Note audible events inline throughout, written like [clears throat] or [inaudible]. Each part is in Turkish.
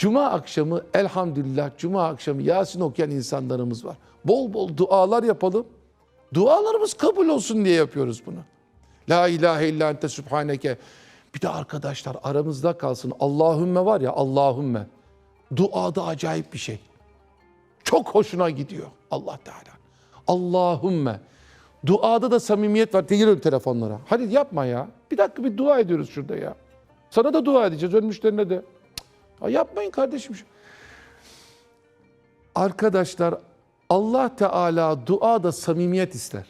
Cuma akşamı elhamdülillah Cuma akşamı Yasin okuyan insanlarımız var. Bol bol dualar yapalım. Dualarımız kabul olsun diye yapıyoruz bunu. La ilahe illa ente subhaneke. Bir de arkadaşlar aramızda kalsın. Allahümme var ya Allahümme. Duada acayip bir şey. Çok hoşuna gidiyor Allah Teala. Allahümme. Duada da samimiyet var. Geliyorum telefonlara. Hadi yapma ya. Bir dakika bir dua ediyoruz şurada ya. Sana da dua edeceğiz ölmüşlerine de. Ya yapmayın kardeşim. Arkadaşlar Allah Teala duada samimiyet ister.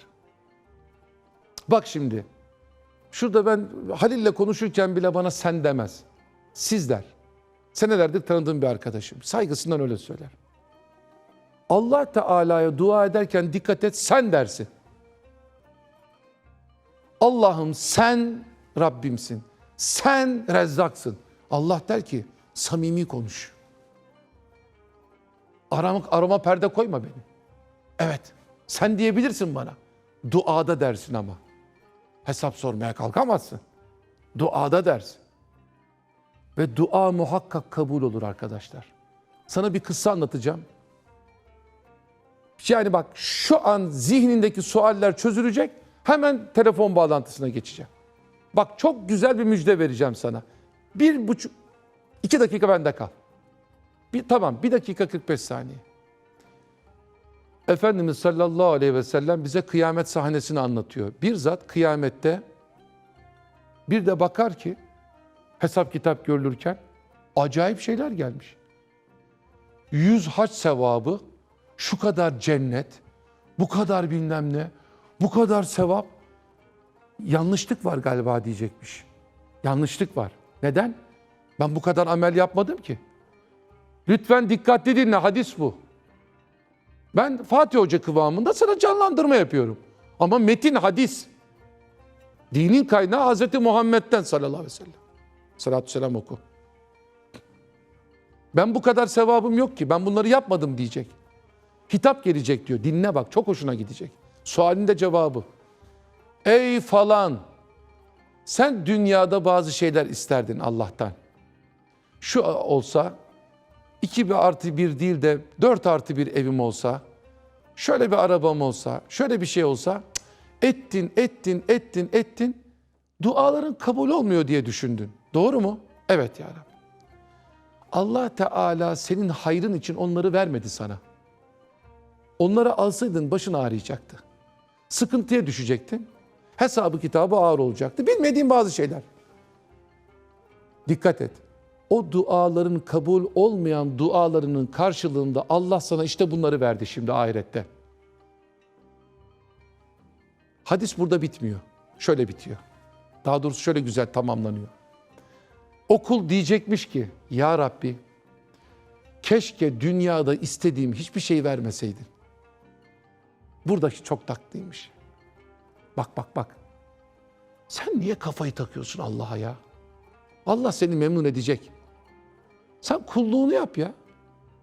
Bak şimdi. Şurada ben Halil'le konuşurken bile bana sen demez. Siz der. Senelerdir tanıdığım bir arkadaşım. Saygısından öyle söyler. Allah Teala'ya dua ederken dikkat et sen dersin. Allah'ım sen Rabbimsin. Sen Rezzaksın. Allah der ki samimi konuş. Arama, arama perde koyma beni. Evet sen diyebilirsin bana. Duada dersin ama. Hesap sormaya kalkamazsın. Duada dersin. Ve dua muhakkak kabul olur arkadaşlar. Sana bir kıssa anlatacağım. Yani bak şu an zihnindeki sualler çözülecek. Hemen telefon bağlantısına geçeceğim. Bak çok güzel bir müjde vereceğim sana. Bir buçuk, iki dakika bende kal. Bir, tamam bir dakika 45 saniye. Efendimiz sallallahu aleyhi ve sellem bize kıyamet sahnesini anlatıyor. Bir zat kıyamette bir de bakar ki hesap kitap görülürken acayip şeyler gelmiş. Yüz haç sevabı, şu kadar cennet, bu kadar bilmem ne, bu kadar sevap. Yanlışlık var galiba diyecekmiş. Yanlışlık var. Neden? Ben bu kadar amel yapmadım ki. Lütfen dikkatli dinle hadis bu. Ben Fatih Hoca kıvamında sana canlandırma yapıyorum. Ama metin hadis. Dinin kaynağı Hz. Muhammed'den sallallahu aleyhi ve sellem. Salatü selam oku. Ben bu kadar sevabım yok ki. Ben bunları yapmadım diyecek. Hitap gelecek diyor. Dinle bak çok hoşuna gidecek. Sualinde cevabı. Ey falan sen dünyada bazı şeyler isterdin Allah'tan. Şu olsa 2 bir artı bir değil de 4 artı bir evim olsa, şöyle bir arabam olsa, şöyle bir şey olsa, ettin, ettin, ettin, ettin. Duaların kabul olmuyor diye düşündün. Doğru mu? Evet ya Rabbi. Allah Teala senin hayrın için onları vermedi sana. Onları alsaydın başın ağrıyacaktı. Sıkıntıya düşecektin. Hesabı kitabı ağır olacaktı. Bilmediğin bazı şeyler. Dikkat et. O duaların kabul olmayan dualarının karşılığında Allah sana işte bunları verdi şimdi ahirette. Hadis burada bitmiyor. Şöyle bitiyor. Daha doğrusu şöyle güzel tamamlanıyor. Okul diyecekmiş ki ya Rabbi keşke dünyada istediğim hiçbir şey vermeseydin. Buradaki çok taklıymış. Bak bak bak. Sen niye kafayı takıyorsun Allah'a ya? Allah seni memnun edecek. Sen kulluğunu yap ya.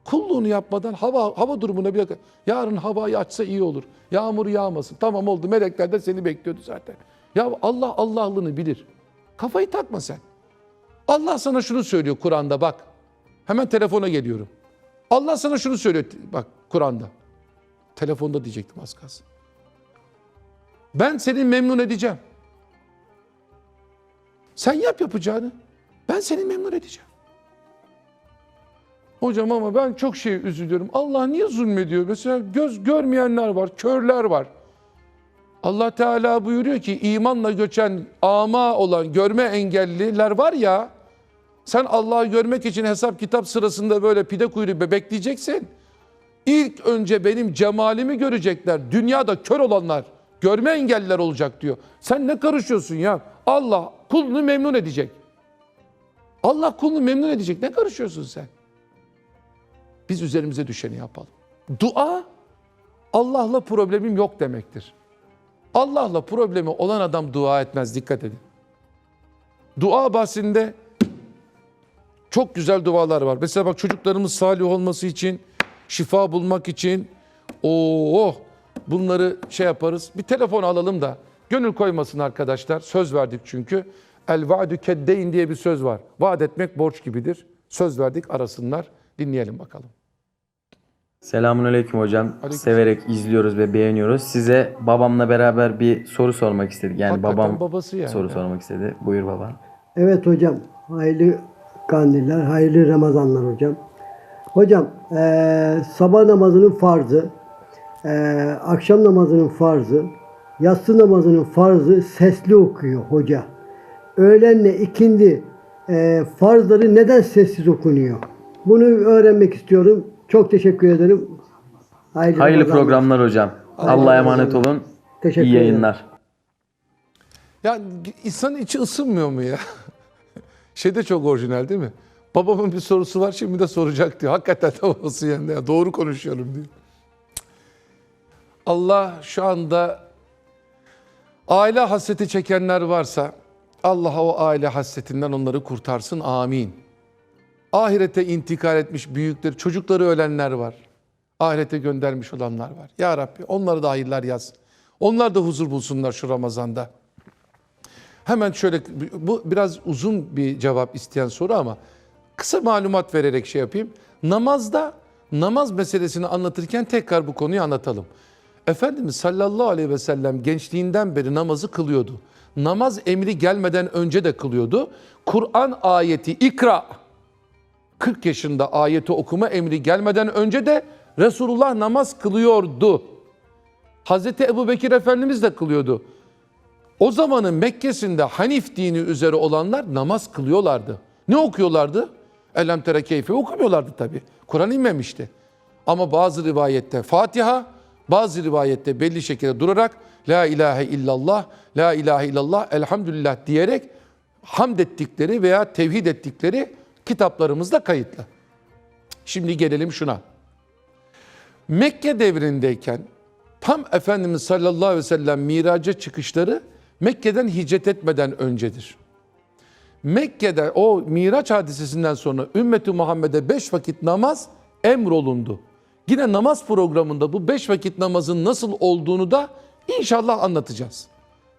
Kulluğunu yapmadan hava hava durumuna dakika. Yarın havayı açsa iyi olur. Yağmur yağmasın. Tamam oldu. Melekler de seni bekliyordu zaten. Ya Allah Allah'lığını bilir. Kafayı takma sen. Allah sana şunu söylüyor Kur'an'da bak. Hemen telefona geliyorum. Allah sana şunu söylüyor bak Kur'an'da. Telefonda diyecektim az kalsın. Ben seni memnun edeceğim. Sen yap yapacağını. Ben seni memnun edeceğim. Hocam ama ben çok şey üzülüyorum. Allah niye zulmediyor? Mesela göz görmeyenler var, körler var. Allah Teala buyuruyor ki imanla göçen ama olan görme engelliler var ya sen Allah'ı görmek için hesap kitap sırasında böyle pide kuyruğu bekleyeceksin. İlk önce benim cemalimi görecekler. Dünyada kör olanlar, görme engelliler olacak diyor. Sen ne karışıyorsun ya? Allah kulunu memnun edecek. Allah kulunu memnun edecek. Ne karışıyorsun sen? Biz üzerimize düşeni yapalım. Dua Allah'la problemim yok demektir. Allah'la problemi olan adam dua etmez dikkat edin. Dua bahsinde çok güzel dualar var. Mesela bak çocuklarımız salih olması için, şifa bulmak için oh bunları şey yaparız. Bir telefon alalım da gönül koymasın arkadaşlar. Söz verdik çünkü. El vaadü keddeyn diye bir söz var. Vaat etmek borç gibidir. Söz verdik arasınlar. Dinleyelim bakalım. Selamünaleyküm hocam. Aleyküm Severek izliyoruz ve beğeniyoruz. Size babamla beraber bir soru sormak istedik. Yani Hakikaten babam babası yani. soru sormak istedi. Buyur baba. Evet hocam. Hayırlı kandiller, hayırlı Ramazanlar hocam. Hocam eee, sabah namazının farzı, eee, akşam namazının farzı, yatsı namazının farzı sesli okuyor hoca. Öğlenle ikindi eee, farzları neden sessiz okunuyor? Bunu öğrenmek istiyorum. Çok teşekkür ederim. Hayırlı, Hayırlı programlar hocam. Allah Allah'a emanet olsun. olun. Teşekkür İyi ederim. yayınlar. Ya insanın içi ısınmıyor mu ya? [laughs] Şey de çok orijinal değil mi? Babamın bir sorusu var şimdi de soracak diyor. Hakikaten de babası yani. Ya, doğru konuşuyorum diyor. Allah şu anda aile hasreti çekenler varsa Allah o aile hasretinden onları kurtarsın. Amin. Ahirete intikal etmiş büyükler, çocukları ölenler var. Ahirete göndermiş olanlar var. Ya Rabbi onları da hayırlar yaz. Onlar da huzur bulsunlar şu Ramazan'da. Hemen şöyle bu biraz uzun bir cevap isteyen soru ama kısa malumat vererek şey yapayım. Namazda namaz meselesini anlatırken tekrar bu konuyu anlatalım. Efendimiz sallallahu aleyhi ve sellem gençliğinden beri namazı kılıyordu. Namaz emri gelmeden önce de kılıyordu. Kur'an ayeti ikra 40 yaşında ayeti okuma emri gelmeden önce de Resulullah namaz kılıyordu. Hazreti Ebu Bekir Efendimiz de kılıyordu. O zamanın Mekke'sinde Hanif dini üzere olanlar namaz kılıyorlardı. Ne okuyorlardı? Elem tere keyfe okumuyorlardı tabi. Kur'an inmemişti. Ama bazı rivayette Fatiha, bazı rivayette belli şekilde durarak La ilahe illallah, La ilahe illallah, Elhamdülillah diyerek hamd ettikleri veya tevhid ettikleri kitaplarımızda kayıtlı. Şimdi gelelim şuna. Mekke devrindeyken tam Efendimiz sallallahu aleyhi ve sellem miraca çıkışları Mekke'den hicret etmeden öncedir. Mekke'de o miraç hadisesinden sonra ümmeti Muhammed'e beş vakit namaz emrolundu. Yine namaz programında bu beş vakit namazın nasıl olduğunu da inşallah anlatacağız.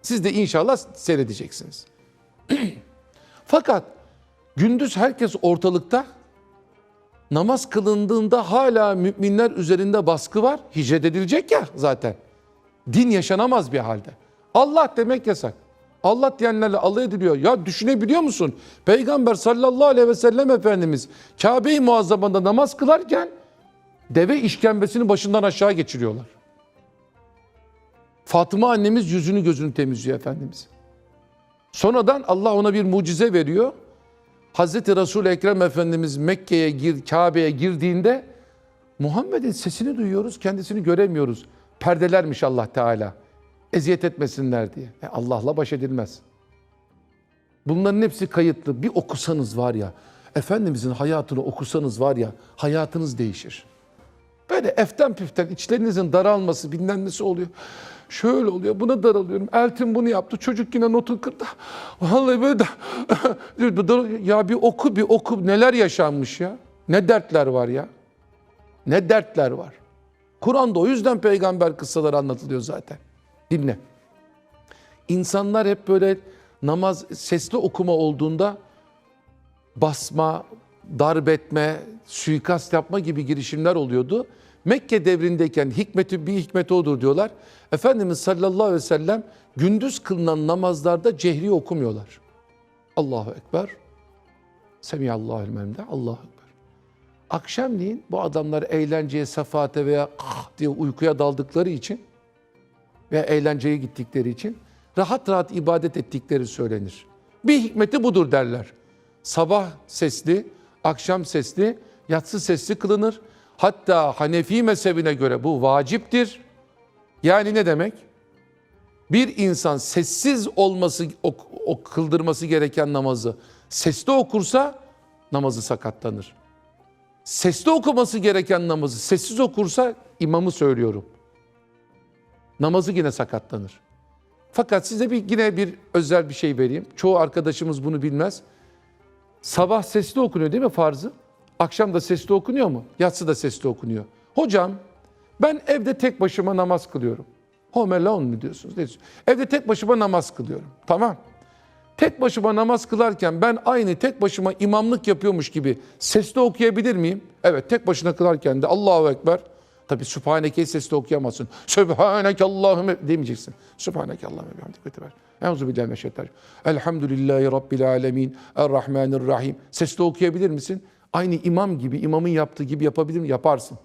Siz de inşallah seyredeceksiniz. [clears throat] Fakat gündüz herkes ortalıkta namaz kılındığında hala müminler üzerinde baskı var. Hicret edilecek ya zaten. Din yaşanamaz bir halde. Allah demek yasak. Allah diyenlerle alay ediliyor. Ya düşünebiliyor musun? Peygamber sallallahu aleyhi ve sellem Efendimiz Kabe-i Muazzama'da namaz kılarken deve işkembesini başından aşağı geçiriyorlar. Fatıma annemiz yüzünü gözünü temizliyor Efendimiz. Sonradan Allah ona bir mucize veriyor. Hazreti Resul Ekrem Efendimiz Mekke'ye gir, Kabe'ye girdiğinde Muhammed'in sesini duyuyoruz, kendisini göremiyoruz. Perdelermiş Allah Teala. Eziyet etmesinler diye. E Allah'la baş edilmez. Bunların hepsi kayıtlı. Bir okusanız var ya, Efendimizin hayatını okusanız var ya, hayatınız değişir. Böyle eften püften içlerinizin daralması, bilmem oluyor. Şöyle oluyor, buna daralıyorum. Eltim bunu yaptı, çocuk yine notu kırdı. Vallahi böyle de, [laughs] ya bir oku bir oku neler yaşanmış ya. Ne dertler var ya. Ne dertler var. Kur'an'da o yüzden peygamber kıssaları anlatılıyor zaten. Dinle. İnsanlar hep böyle namaz sesli okuma olduğunda basma, darbetme, suikast yapma gibi girişimler oluyordu. Mekke devrindeyken hikmeti bir hikmeti odur diyorlar. Efendimiz sallallahu aleyhi ve sellem gündüz kılınan namazlarda cehri okumuyorlar. Allahu Ekber. Semiyallahu elmemde. Allahu Ekber. Akşamleyin bu adamlar eğlenceye, sefate veya ah diye uykuya daldıkları için veya eğlenceye gittikleri için rahat rahat ibadet ettikleri söylenir. Bir hikmeti budur derler. Sabah sesli, akşam sesli, yatsı sesli kılınır. Hatta Hanefi mezhebine göre bu vaciptir. Yani ne demek? Bir insan sessiz olması, ok, ok, kıldırması gereken namazı sesli okursa namazı sakatlanır. Sesli okuması gereken namazı sessiz okursa imamı söylüyorum. Namazı yine sakatlanır. Fakat size bir yine bir özel bir şey vereyim. Çoğu arkadaşımız bunu bilmez. Sabah sesli okunuyor değil mi farzı? Akşam da sesli okunuyor mu? Yatsı da sesli okunuyor. Hocam ben evde tek başıma namaz kılıyorum. Home alone mu diyorsunuz? Ne diyorsunuz? Evde tek başıma namaz kılıyorum. Tamam. tek başıma namaz kılarken ben aynı tek başıma imamlık yapıyormuş gibi sesli okuyabilir miyim? Evet tek başına kılarken de Allahu Ekber. Tabi Sübhaneke'yi sesli okuyamazsın. Sübhaneke Allahümme demeyeceksin. Sübhaneke Allahümme bihamdik ve teber. Euzu billahi mineşşeytanirracim. Elhamdülillahi Rabbil alemin. Errahmanirrahim. Sesli okuyabilir misin? Aynı imam gibi, imamın yaptığı gibi yapabilir mi? Yaparsın.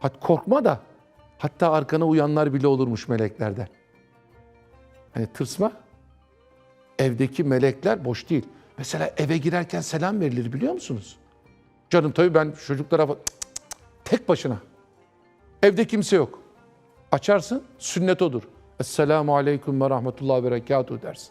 Hat korkma da hatta arkana uyanlar bile olurmuş meleklerden. Hani tırsma. Evdeki melekler boş değil. Mesela eve girerken selam verilir biliyor musunuz? Canım tabii ben çocuklara tek başına. Evde kimse yok. Açarsın sünnet odur. Esselamu aleyküm ve rahmetullahi ve berekatuhu dersin.